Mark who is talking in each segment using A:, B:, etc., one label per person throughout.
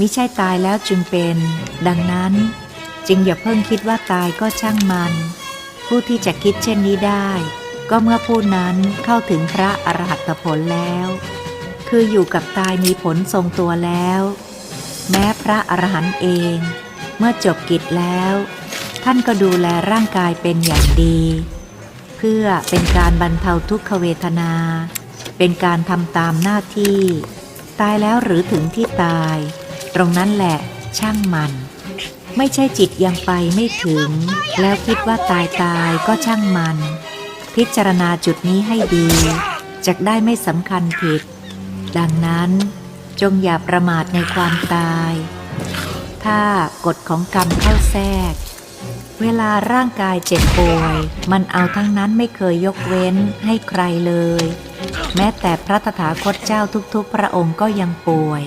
A: มิใช่ตายแล้วจึงเป็น ดังนั้น จึงอย่าเพิ่งคิดว่าตายก็ช่างมัน ผู้ที่จะคิดเช่นนี้ได้ ก็เมื่อผู้นั้นเข้าถึงพระอรหัตผลแล้ว คืออยู่กับตายมีผลทรงตัวแล้ว แม้พระอรหันต์เอง เมื่อจบกิจแล้ว ท่านก็ดูแลร่างกายเป็นอย่างดี เพื่อเป็นการบรรเทาทุกขเวทนา เป็นการทำตามหน้าที่ ตายแล้วหรือถึงที่ตาย ตรงนั้นแหละช่างมัน ไม่ใช่จิตยังไปไม่ถึง แล้วคิดว่าตายตายก็ช่างมัน พิจารณาจุดนี้ให้ดีจะได้ไม่สำคัญผิด ดังนั้นจงอย่าประมาทในความตาย ถ้ากฎของกรรมเข้าแทรก เวลาร่างกายเจ็บป่วย มันเอาทั้งนั้นไม่เคยยกเว้นให้ใครเลย แม้แต่พระตถาคตเจ้าทุกๆพระองค์ก็ยังป่วย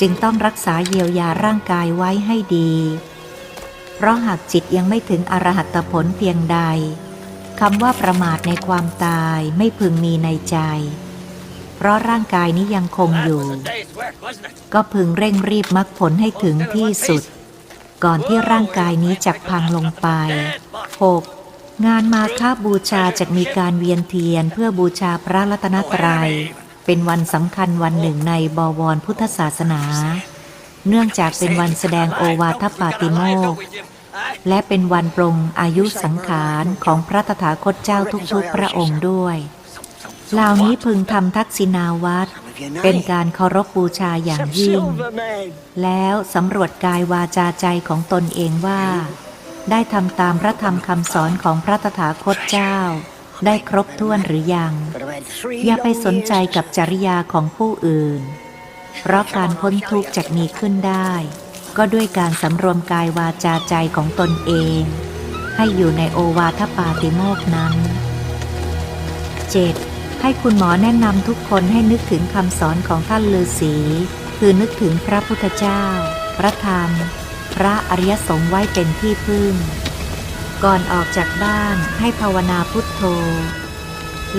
A: จึงต้องรักษาเยียวยาร่างกายไว้ให้ดี เพราะหากจิตยังไม่ถึงอรหัตผลเพียงใดคำว่าประมาทในความตายไม่พึงมีในใจ เพราะร่างกายนี้ยังคงอยู่ ก็พึงเร่งรีบมรรคผลให้ถึงที่สุด ก่อนที่ร่างกายนี้จะพังลงไป 6. งานมาค้าบูชาจะมีการเวียนเทียนเพื่อบูชาพระรัตนตรัย เป็นวันสำคัญวันหนึ่งในบวรพุทธศาสนา เนื่องจากเป็นวันแสดงโอวาทปาติโมกและเป็นวันปรงอายุสังขารของพระตถาคตเจ้าทุกๆพระองค์ด้วยเหล่านี้พึงทำทักษิณาวัตรเป็นการเคารพบูชาอย่างยิ่ง แล้วสำรวจกายวาจาใจของตนเองว่า ได้ทำตามพระธรรมคำสอนของพระตถาคตเจ้า ได้ครบถ้วนหรือยัง อย่าไปสนใจกับจริยาของผู้อื่น เพราะการพ้นทุกข์จะมีขึ้นได้ ก็ด้วยการสำรวมกายวาจาใจของตนเอง ให้อยู่ในโอวาทปาติโมกนั้น 7. ให้คุณหมอแนะนำทุกคนให้นึกถึงคำสอนของท่านฤาษีคือนึกถึงพระพุทธเจ้า พระธรรม พระอริยสงฆ์ไว้เป็นที่พึ่ง ก่อนออกจากบ้านให้ภาวนาพุท โธ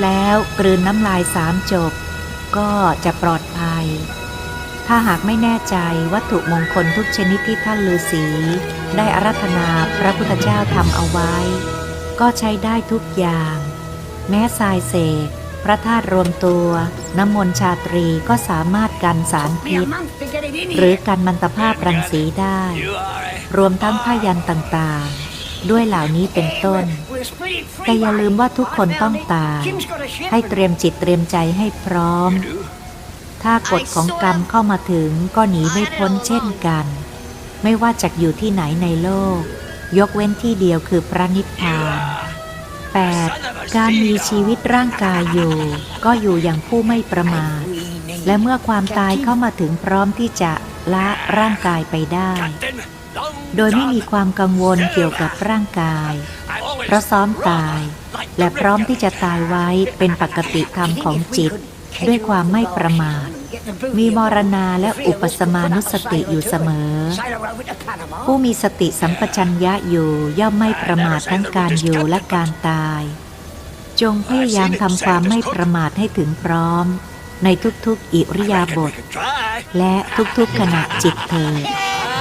A: แล้วกลืนน้ำลายสามจบ ก็จะปลอดภัย ถ้าหากไม่แน่ใจวัตถุมงคลทุกชนิดที่ท่านฤาษีได้อารัธนาพระพุทธเจ้าทำเอาไว้ ก็ใช้ได้ทุกอย่าง แม้ทรายเศษ พระธาตุรวมตัว น้ำมนต์ชาตรีก็สามารถกันสารพิษ หรือกันมันตภาพรังสีได้ รวมทั้งผ้ายันต่างๆ ด้วยเหล่านี้เป็นต้น แต่อย่าลืมว่าทุกคนต้องตาย ให้เตรียมจิตเตรียมใจให้พร้อม ถ้ากฎของกรรมเข้ามาถึงก็หนีไม่พ้นเช่นกัน ไม่ว่าจะอยู่ที่ไหนในโลก ยกเว้นที่เดียวคือพระนิพพาน 8. การมีชีวิตร่างกายอยู่ ก็อยู่อย่างผู้ไม่ประมาท และเมื่อความตายเข้ามาถึงพร้อมที่จะละร่างกายไปได้ โดยไม่มีความกังวลเกี่ยวกับร่างกาย เพราะซ้อมตาย และพร้อมที่จะตายไว้เป็นปกติธรรมของจิต ด้วยความไม่ประมาท มีมรณาและอุปสมานุสติอยู่เสมอ ผู้มีสติสัมปชัญญะอยู่ย่อมไม่ประมาททั้งการอยู่และการตาย จงพยายามทำความไม่ประมาทให้ถึงพร้อม ในทุกๆอิริยาบถและทุกๆขณะจิตเถิด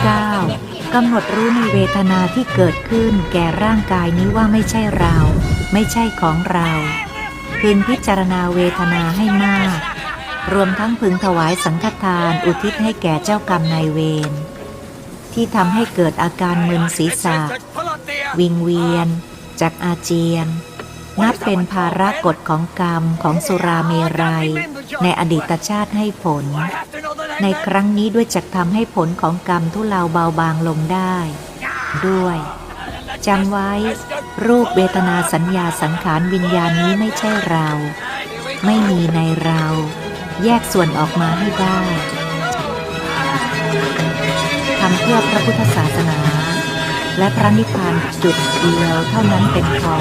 A: 9. กำหนดรู้ในเวทนาที่เกิดขึ้นแก่ร่างกายนี้ว่าไม่ใช่เรา ไม่ใช่ของเราพึงพิจารณาเวทนาให้มาก รวมทั้งพึงถวายสังฆทานอุทิศให้แก่เจ้ากรรมนายเวรที่ทำให้เกิดอาการมึนศีรษะ วิงเวียน จากอาเจียน นับเป็นภาระกฎของกรรมของสุราเมรัย ในอดีตชาติให้ผล ในครั้งนี้ด้วยจะทำให้ผลของกรรมทุเลาเบาบางลงได้ ด้วยจำไว้ รูปเวทนาสัญญาสังขารวิญญาณนี้ไม่ใช่เรา ไม่มีในเรา แยกส่วนออกมาให้ได้ทำเพื่อพระพุทธศาสนา และพระนิพพานจุดเดียวเท่านั้นเป็นพอ